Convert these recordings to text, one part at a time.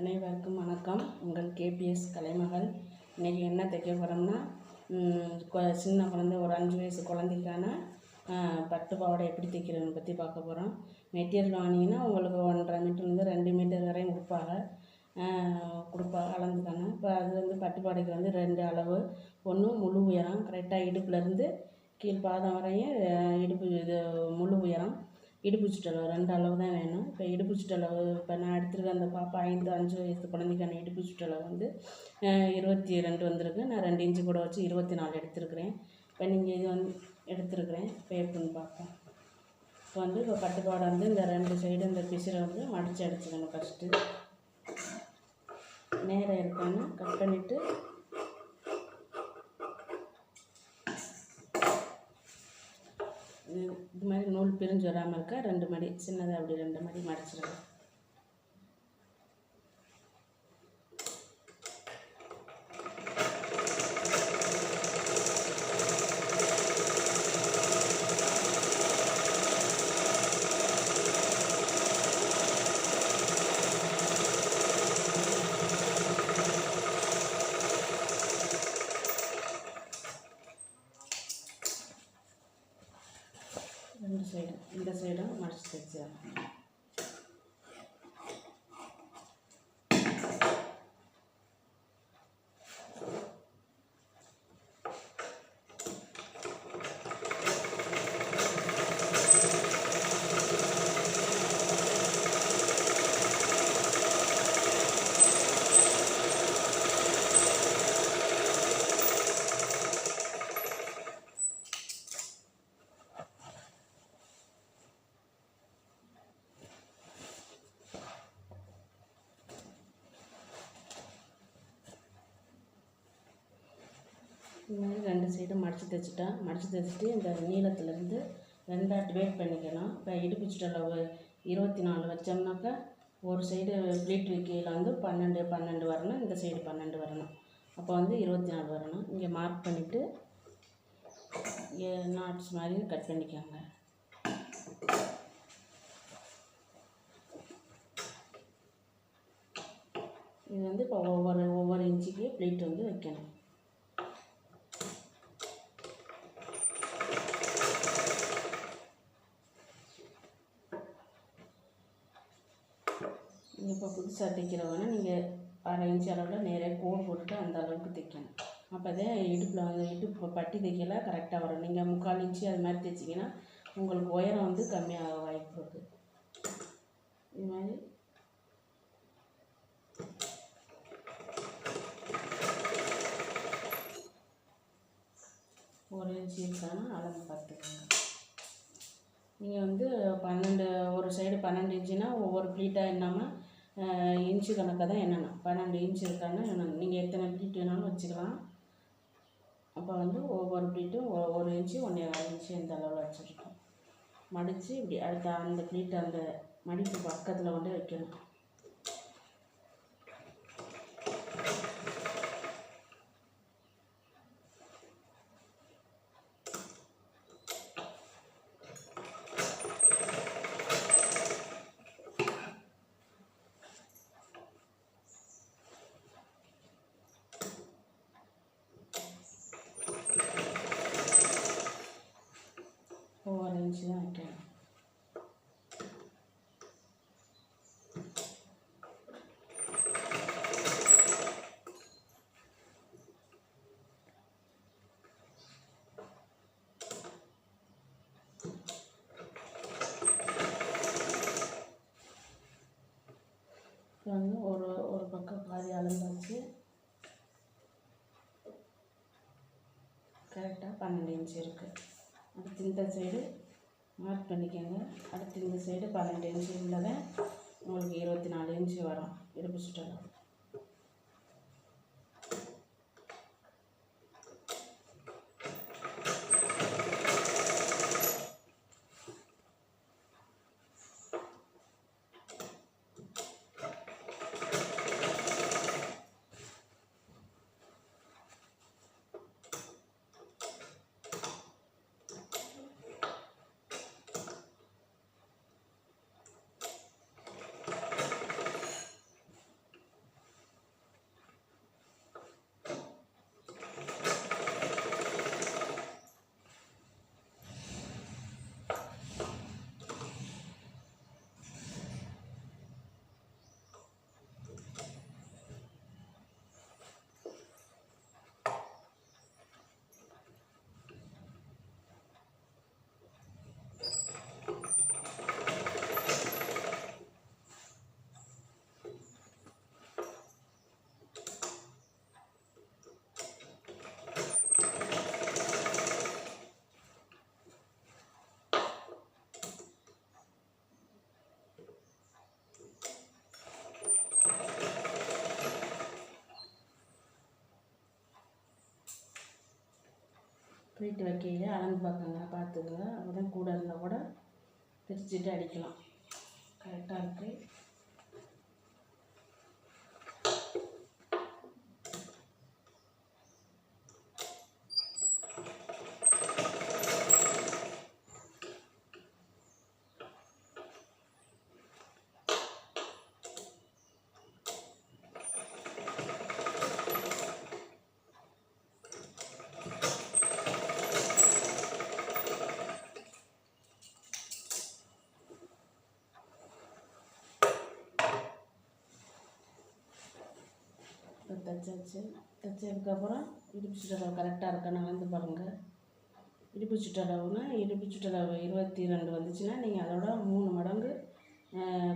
அனைவருக்கும் வணக்கம். உங்கள் கேபிஎஸ் கலைமகள். இன்றைக்கி என்ன தைக்க போகிறோம்னா சின்ன குழந்தை ஒரு அஞ்சு வயசு குழந்தைக்கான பட்டு பாவாடை எப்படி தைக்கிறதுன்னு பற்றி பார்க்க போகிறோம் மெட்டீரியல் வாங்கினீங்கன்னா உங்களுக்கு ஒன்றரை மீட்டர்லேருந்து ரெண்டு மீட்டர் வரையும் கொடுப்பாங்க. கொடுப்பாங்க அளந்துக்கான இப்போ அது வந்து பட்டு பாவாடைக்கு வந்து ரெண்டு அளவு. ஒன்று முழு உயரம். கரெக்டாக இடுப்புலேருந்து கீழ் பாதம் வரையும் இடுப்பு இது முழு உயரம். இடுப்பு சுற்றளவு ரெண்டு அளவு தான் வேணும். இப்போ இடுப்பு சுற்றளவு இப்போ நான் எடுத்துருக்க அந்த பாப்பா ஐந்து அஞ்சு வயசு குழந்தைக்கான இடுப்பு சுற்றளவு வந்து இருபத்தி ரெண்டு வந்திருக்கு. நான் ரெண்டு இன்ச்சு கூட வச்சு இருபத்தி நாலு எடுத்துருக்குறேன். இப்போ நீங்கள் இது வந்து எடுத்துருக்குறேன். இப்போ எப்படின்னு பார்ப்போம். இப்போ வந்து இப்போ பட்டுப்பாடை வந்து இந்த ரெண்டு சைடு இந்த பிசிறை வந்து மடித்து அடிச்சுக்கணும் ஃபஸ்ட்டு நேரம் இருக்கான்னு கட் பண்ணிவிட்டு இது மாதிரி நூல் பிரிஞ்சு வராமல் இருக்க? ரெண்டு மடி சின்னதாக அப்படி ரெண்டு மடி மடிச்சிடலாம் ரெண்டு சைடும் இந்த சைடும் மடிச்சு தைச்சிடலாம் இந்த மாதிரி ரெண்டு சைடும் மடித்து தைச்சிட்டா மடித்து தைச்சிட்டு இந்த நீளத்துலேருந்து ரெண்டாக டிவைட் பண்ணிக்கணும். இப்போ இடுப்பு சுற்றளவு இருபத்தி நாலு வச்சோம்னாக்கா ஒரு சைடு ப்ளீட் கீழே வந்து பன்னெண்டு பன்னெண்டு வரணும். இந்த சைடு பன்னெண்டு வரணும். அப்போ வந்து இருபத்தி நாலு வரணும். இங்கே மார்க் பண்ணிவிட்டு நாட்ஸ் மாதிரி கட் பண்ணிக்கோங்க. இது வந்து இப்போ ஒவ்வொரு ஒவ்வொரு இன்ச்சுக்கு ப்ளீட் வந்து வைக்கணும். நீங்கள் இப்போ வேணால் நீங்கள் அரை இன்ச் அளவில் நேராக கோடு போட்டுட்டு அந்த அளவுக்கு தைக்கணும். அப்போ தான் இடுப்பில் வந்து இடுப்பு பட்டி தைக்கல கரெக்டாக வரும். நீங்கள் முக்கால் இன்ச்சு அது மாதிரி தைச்சிங்கன்னா உங்களுக்கு உயரம் வந்து கம்மியாக வாய்ப்பு இருக்குது இது மாதிரி. ஒரு இன்ச்சு இருக்கானா அளவு பார்த்துக்கோங்க நீங்கள் வந்து பன்னெண்டு ஒரு சைடு பன்னெண்டு இன்ச்சுனா ஒவ்வொரு ப்ளீட்டாக இல்லாமல் இன்ச்சு கணக்காக தான் என்னென்ன பன்னெண்டு இன்ச்சு இருக்கான்னு என்னென்ன நீங்கள் எத்தனை ப்ளீட் வேணாலும் வச்சுக்கலாம். அப்போ வந்து ஒவ்வொரு ப்ளீட்டும் ஒரு இன்ச்சு ஒன்றே கால் இன்ச்சு இந்த அளவில் வச்சுருக்கோம் மடித்து இப்படி அடுத்த அந்த ப்ளீட் அந்த மடிப்பு பக்கத்தில் கொண்டு வைக்கணும் ஒவ்வொரு இன்ச்சு தான் வைக்கணும் இப்போ வந்து ஒரு ஒரு பக்கம் பாதி அளந்தாச்சு கரெக்டாக பன்னெண்டு இன்ச் இருக்குது அடுத்து இந்த சைடு மார்க் பண்ணிக்கோங்க. அடுத்து இந்த சைடு பன்னெண்டு இன்ச்சு உள்ளதை உங்களுக்கு இருபத்தி நாலு இன்ச்சு வரும். இருப்பு சுற்றலாம் ப்ளீட் வைக்கையிலே அளந்து பார்க்கங்க பார்த்துக்குங்க. அப்போ தான் கூட இருந்தால் கூட பிரிச்சுட்டு அடிக்கலாம். கரெக்டாக இருக்குது இப்போ தைச்சாச்சு தைச்சதுக்கப்புறம் இடுப்பு சுற்றளவு கரெக்டாக இருக்கான்னு அளந்து பாருங்கள் இடுப்பு சுற்றளவுனா இடுப்பு சுற்றளவு இருபத்தி ரெண்டு வந்துச்சுன்னா நீங்கள் அதோட மூணு மடங்கு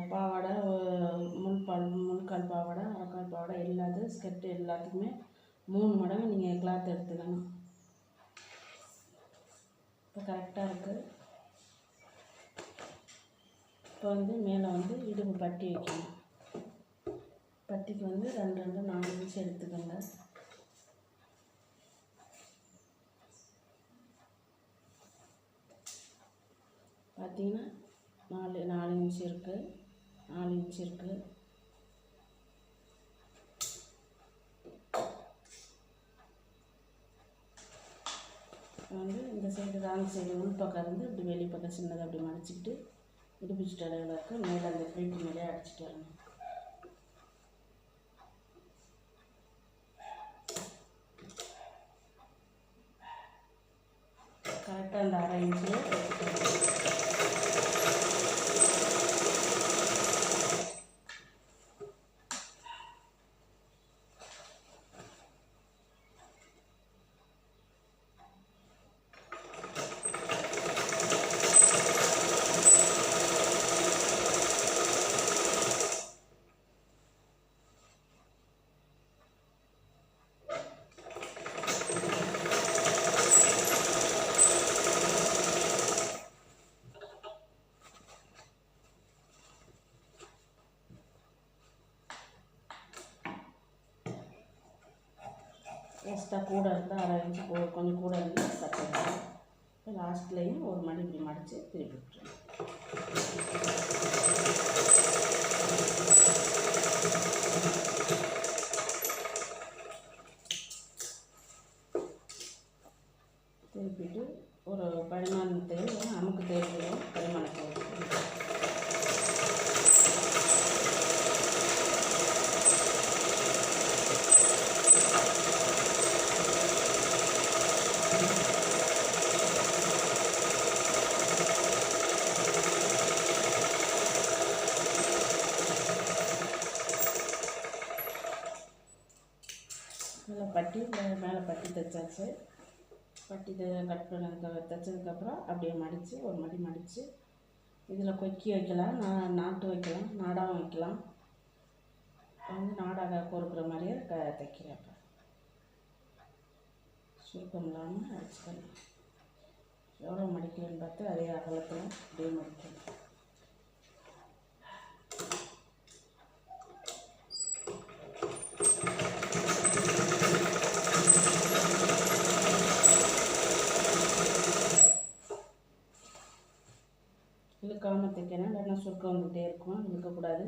பாவாடை ஒ- முன்பால் முன்கால் பாவாடை அரைக்கால் பாவாடை எல்லாத்தையும் ஸ்கெட்டு எல்லாத்துக்குமே மூணு மடங்கு நீங்கள் கிளாத் எடுத்துக்கணும். இப்போ கரெக்டாக இருக்குது இப்போ வந்து மேலே வந்து இடுப்பு பட்டி வைக்கணும். பட்டிக்கு வந்து ரெண்டு ரெண்டு நாலு இன்ச்சு எடுத்துக்கோங்க. பார்த்தீங்கன்னா நாலு நாலு இன்ச்சு இருக்குது நாலு இன்ச்சு இருக்குது வந்து இந்த சைடு ராங் சைடு உள் பக்கம் இருந்து இப்படி வெளிப்பக்கம் சின்னதாக அப்படி மடிச்சுக்கிட்டு இடுப்பிச்சுட்டு அளவில் இருக்க மேலே அந்த ப்ளீட் மேலே அடிச்சிட்டு வரணும். கரெக்டாக அந்த அரை எக்ஸ்ட்ரா கூட இருந்தால் அரை இன்ச்சு போ கொஞ்சம் கூட இருந்தால் கட்டிடலாம் லாஸ்ட்லேயும் ஒரு மணி இப்படி மடித்து திருப்பி விட்டுருங்க. திருப்பிட்டு ஒரு பரிமாணத்தையும் நமக்கு தேவையான பரிமாணத்தை நல்லா பட்டி மேலே பட்டி தைச்சாச்சு. பட்டி கட் பண்ணதுக்கு தைச்சதுக்கப்புறம் அப்படியே மடித்து ஒரு மடி மடித்து இதில் கொக்கி வைக்கலாம் நா நாட்டு வைக்கலாம் நாடாவும் வைக்கலாம். வந்து நாடாக பொறுக்கிற மாதிரியே க தைக்கிறேன் இப்போ சுருக்கம் இல்லாமல் அடிச்சுக்கலாம். எவ்வளோ மடிக்கிறேன்னு பார்த்து அதே அகலத்தில் அப்படியே மடிக்கணும் இழுக்காமல் தைக்கணும் இல்லைன்னா இருக்கும் இருக்கக்கூடாது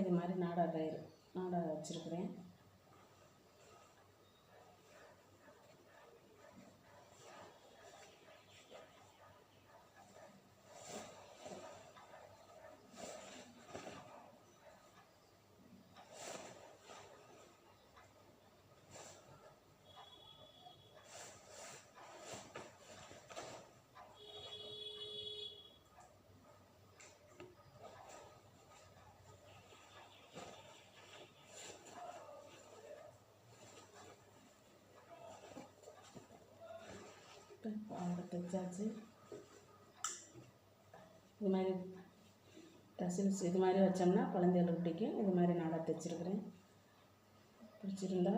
இது மாதிரி நாடா கயிறு நாடா வச்சுருக்குறேன். அவங்க தைச்சாச்சு இது மாதிரி டசில்ஸ் இது மாதிரி வச்சோம்னா குழந்தைகளுக்கு பிடிக்கும். இது மாதிரி நானாக தைச்சிருக்கிறேன். பிடிச்சிருந்தா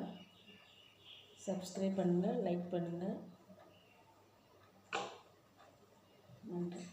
சப்ஸ்கிரைப் பண்ணுங்கள் லைக் பண்ணுங்கள் நன்றி.